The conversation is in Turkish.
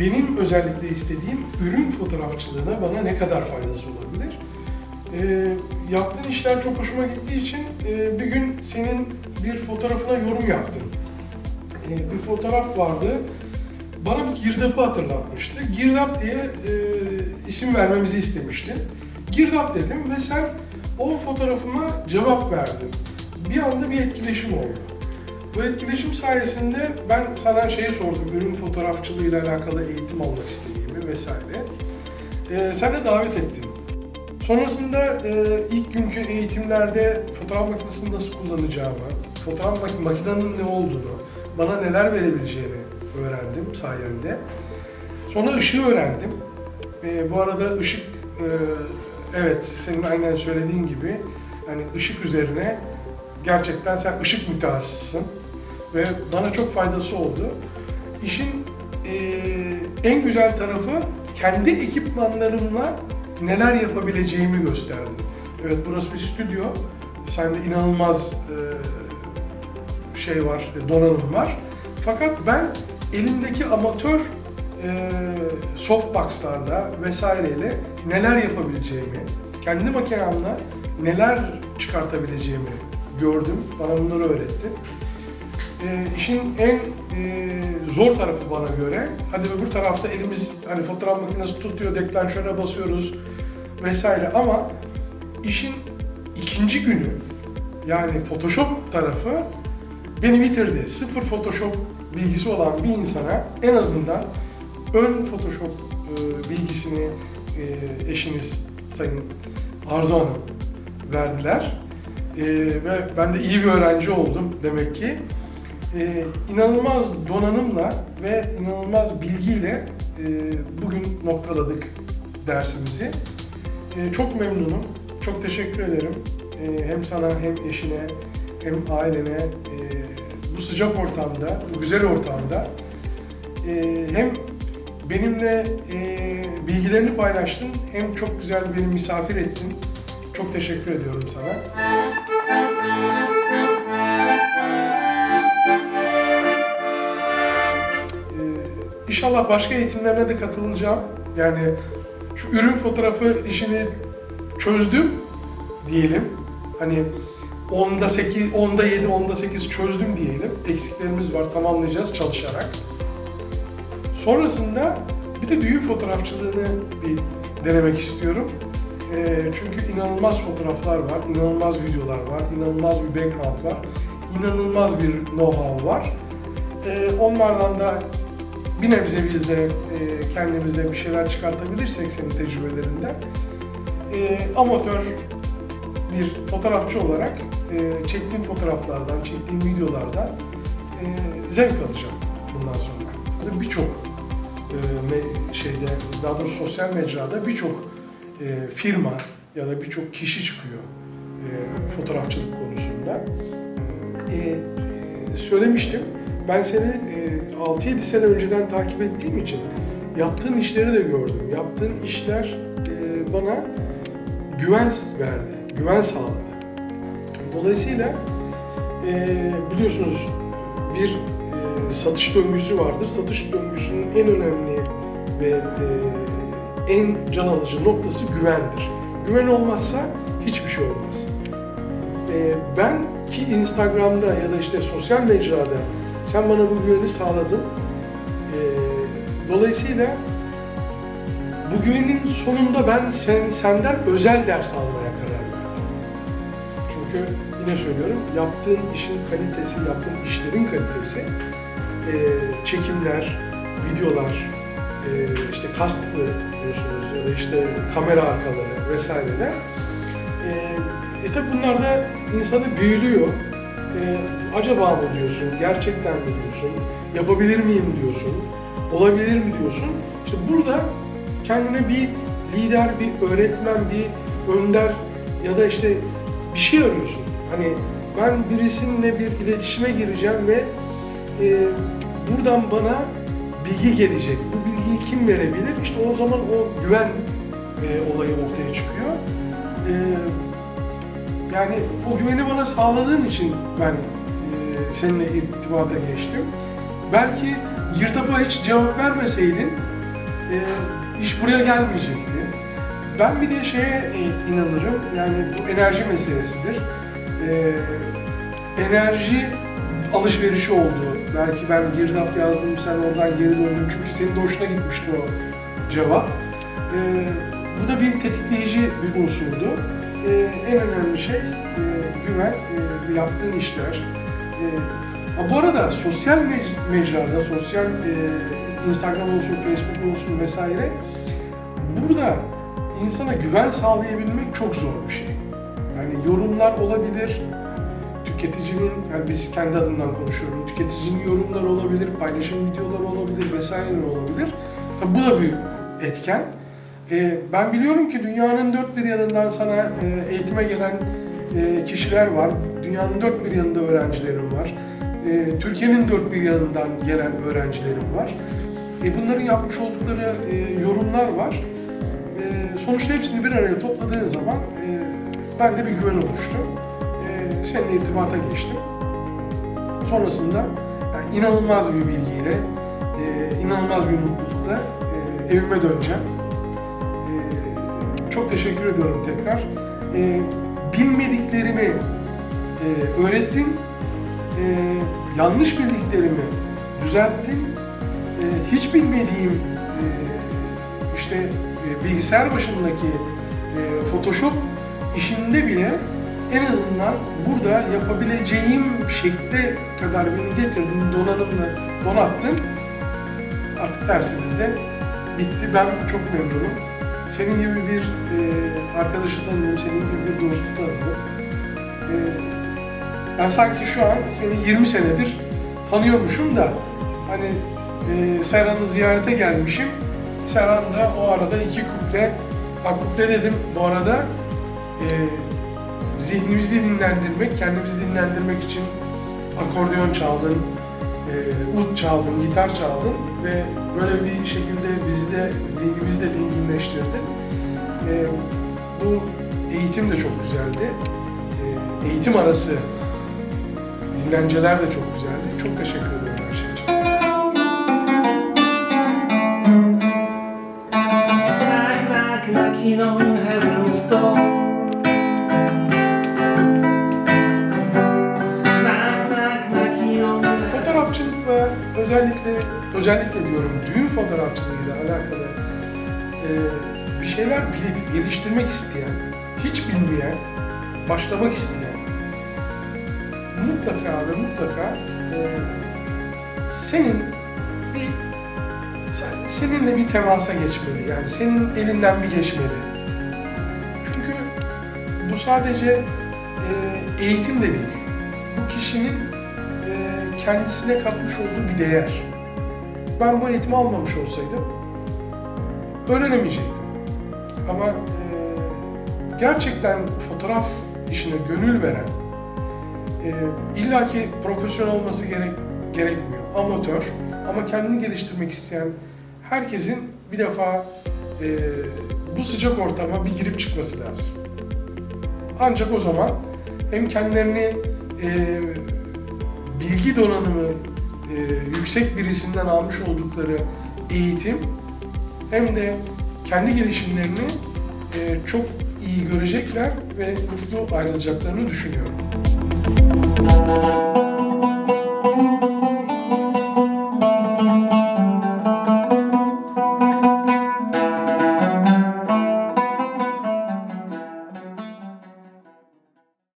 benim özellikle istediğim ürün fotoğrafçılığına bana ne kadar faydası olabilir? Ee, yaptığın işler çok hoşuma gittiği için e, bir gün senin bir fotoğrafına yorum yaptım. Ee, bir fotoğraf vardı. Bana bir girdapı hatırlatmıştı. Girdap diye e, isim vermemizi istemişti. Girdap dedim ve sen o fotoğrafıma cevap verdin. Bir anda bir etkileşim oldu. Bu etkileşim sayesinde ben sana şeyi sordum, ürün fotoğrafçılığıyla alakalı eğitim almak istediğimi vesaire. Ee, sen de davet ettin. Sonrasında e, ilk günkü eğitimlerde fotoğraf makinesini nasıl kullanacağımı, fotoğraf mak- makinenin ne olduğunu, bana neler verebileceğini öğrendim sayende. Sonra ışığı öğrendim. E, bu arada ışık, e, evet senin aynen söylediğin gibi hani ışık üzerine gerçekten sen ışık mütehassısın ve bana çok faydası oldu. İşin e, en güzel tarafı kendi ekipmanlarımla neler yapabileceğimi gösterdin. Evet burası bir stüdyo. Sende inanılmaz e, şey var, donanım var. Fakat ben elimdeki amatör e, softboxlarla vesaireyle neler yapabileceğimi, kendi makinemle neler çıkartabileceğimi gördüm. Bana bunları öğretti. E, işin en e, zor tarafı bana göre, hadi öbür tarafta elimiz hani fotoğraf makinesi tutuyor, deklanşöre basıyoruz vesaire ama işin ikinci günü yani Photoshop tarafı beni bitirdi. Sıfır Photoshop bilgisi olan bir insana en azından ön Photoshop e, bilgisini e, eşiniz Sayın Arzu Hanım verdiler. E, ve ben de iyi bir öğrenci oldum demek ki. E, inanılmaz donanımla ve inanılmaz bilgiyle e, bugün noktaladık dersimizi. E, çok memnunum. Çok teşekkür ederim. E, hem sana hem eşine hem ailene e, bu sıcak ortamda, bu güzel ortamda e, hem benimle e, bilgilerini paylaştın hem çok güzel beni misafir ettin. Çok teşekkür ediyorum sana. İnşallah başka eğitimlerine de katılacağım. Yani şu ürün fotoğrafı işini çözdüm diyelim. Hani 10'da 8, 10'da 7, 10'da 8 çözdüm diyelim. Eksiklerimiz var, tamamlayacağız çalışarak. Sonrasında bir de düğün fotoğrafçılığını bir denemek istiyorum. Ee, çünkü inanılmaz fotoğraflar var, inanılmaz videolar var, inanılmaz bir background var, inanılmaz bir know-how var. Ee, onlardan da bir nebze biz de e, kendimize bir şeyler çıkartabilirsek senin tecrübelerinden e, amatör bir fotoğrafçı olarak e, çektiğim fotoğraflardan, çektiğim videolardan e, zevk alacağım bundan sonra. Birçok e, şeyde, daha doğrusu sosyal mecrada birçok e, firma ya da birçok kişi çıkıyor e, fotoğrafçılık konusunda. E, e, söylemiştim, ben seni e, 6-7 sene önceden takip ettiğim için yaptığın işleri de gördüm. Yaptığın işler e, bana güven verdi, güven sağladı. Dolayısıyla e, biliyorsunuz bir e, satış döngüsü vardır. Satış döngüsünün en önemli ve en can alıcı noktası güvendir. Güven olmazsa hiçbir şey olmaz. Ben ki Instagram'da ya da işte sosyal mecrada sen bana bu güveni sağladın. E, dolayısıyla bu güvenin sonunda ben sen, senden özel ders almaya karar verdim. Çünkü yine söylüyorum, yaptığın işin kalitesi, yaptığın işlerin kalitesi, e, çekimler, videolar, e, işte kastlı diyorsunuz ya da işte kamera arkaları vesaireler. E, e tabi bunlar da insanı büyülüyor. E, acaba mı diyorsun, gerçekten mi diyorsun, yapabilir miyim diyorsun, olabilir mi diyorsun. İşte burada kendine bir lider, bir öğretmen, bir önder ya da işte bir şey arıyorsun. Hani ben birisinle bir iletişime gireceğim ve e, buradan bana bilgi gelecek. Bu bilgiyi kim verebilir? İşte o zaman o güven e, olayı ortaya çıkıyor. E, yani o güveni bana sağladığın için ben e, seninle irtibata geçtim. Belki girdaba hiç cevap vermeseydin e, iş buraya gelmeyecekti. Ben bir de şeye e, inanırım, yani bu enerji meselesidir. E, enerji alışverişi oldu. Belki ben girdap yazdım, sen oradan geri döndün çünkü senin de hoşuna gitmişti o cevap. E, bu da bir tetikleyici bir unsurdu. E, en önemli şey e, güven, e, yaptığın işler. E, bu arada sosyal mec- mecrada, sosyal e, Instagram olsun, Facebook olsun vesaire burada insana güven sağlayabilmek çok zor bir şey. Yani yorumlar olabilir, tüketicinin, yani biz kendi adımdan konuşuyorum, tüketicinin yorumları olabilir, paylaşım videoları olabilir vesaireler olabilir. Tabi bu da bir etken. Ee, ben biliyorum ki dünyanın dört bir yanından sana e, eğitime gelen e, kişiler var. Dünyanın dört bir yanında öğrencilerim var. E, Türkiye'nin dört bir yanından gelen öğrencilerim var. E, bunların yapmış oldukları e, yorumlar var. E, sonuçta hepsini bir araya topladığın zaman e, bende bir güven oluştu. E, seninle irtibata geçtim. Sonrasında yani inanılmaz bir bilgiyle, e, inanılmaz bir mutlulukla e, evime döneceğim. Çok teşekkür ediyorum tekrar. E, bilmediklerimi e, öğrettin, e, yanlış bildiklerimi düzelttin, e, hiç bilmediğim e, işte e, bilgisayar başındaki e, Photoshop işinde bile en azından burada yapabileceğim şekle kadar beni getirdin, donanımla donattın. Artık dersimiz de bitti. Ben çok memnunum. Senin gibi bir e, arkadaşı tanıdım, senin gibi bir dostu tanıdım. E, ben sanki şu an seni 20 senedir tanıyormuşum da hani e, Serhan'ı ziyarete gelmişim. Serhan da o arada iki kuple, ha kuple dedim bu arada e, zihnimizi dinlendirmek, kendimizi dinlendirmek için akordeon çaldın, e, ud çaldın, gitar çaldın ve böyle bir şekilde bizi de zihnimizi de dinginleştirdin. E, bu eğitim de çok güzeldi. E, eğitim arası dinlenceler de çok güzeldi. Çok teşekkür ederim her şey için. Özellikle özellikle diyorum düğün fotoğrafçılığıyla alakalı e, bir şeyler bilip geliştirmek isteyen, hiç bilmeyen, başlamak isteyen mutlaka ve mutlaka e, senin bir sen- seninle bir temasa geçmeli. Yani senin elinden bir geçmeli. Çünkü bu sadece e, eğitim de değil. Bu kişinin kendisine katmış olduğu bir değer. Ben bu eğitimi almamış olsaydım öğrenemeyecektim. Ama e, gerçekten fotoğraf işine gönül veren, e, illaki profesyonel olması gerek gerekmiyor. Amatör ama kendini geliştirmek isteyen herkesin bir defa e, bu sıcak ortama bir girip çıkması lazım. Ancak o zaman hem kendilerini e, bilgi donanımı e, yüksek birisinden almış oldukları eğitim hem de kendi gelişimlerini e, çok iyi görecekler ve mutlu ayrılacaklarını düşünüyorum.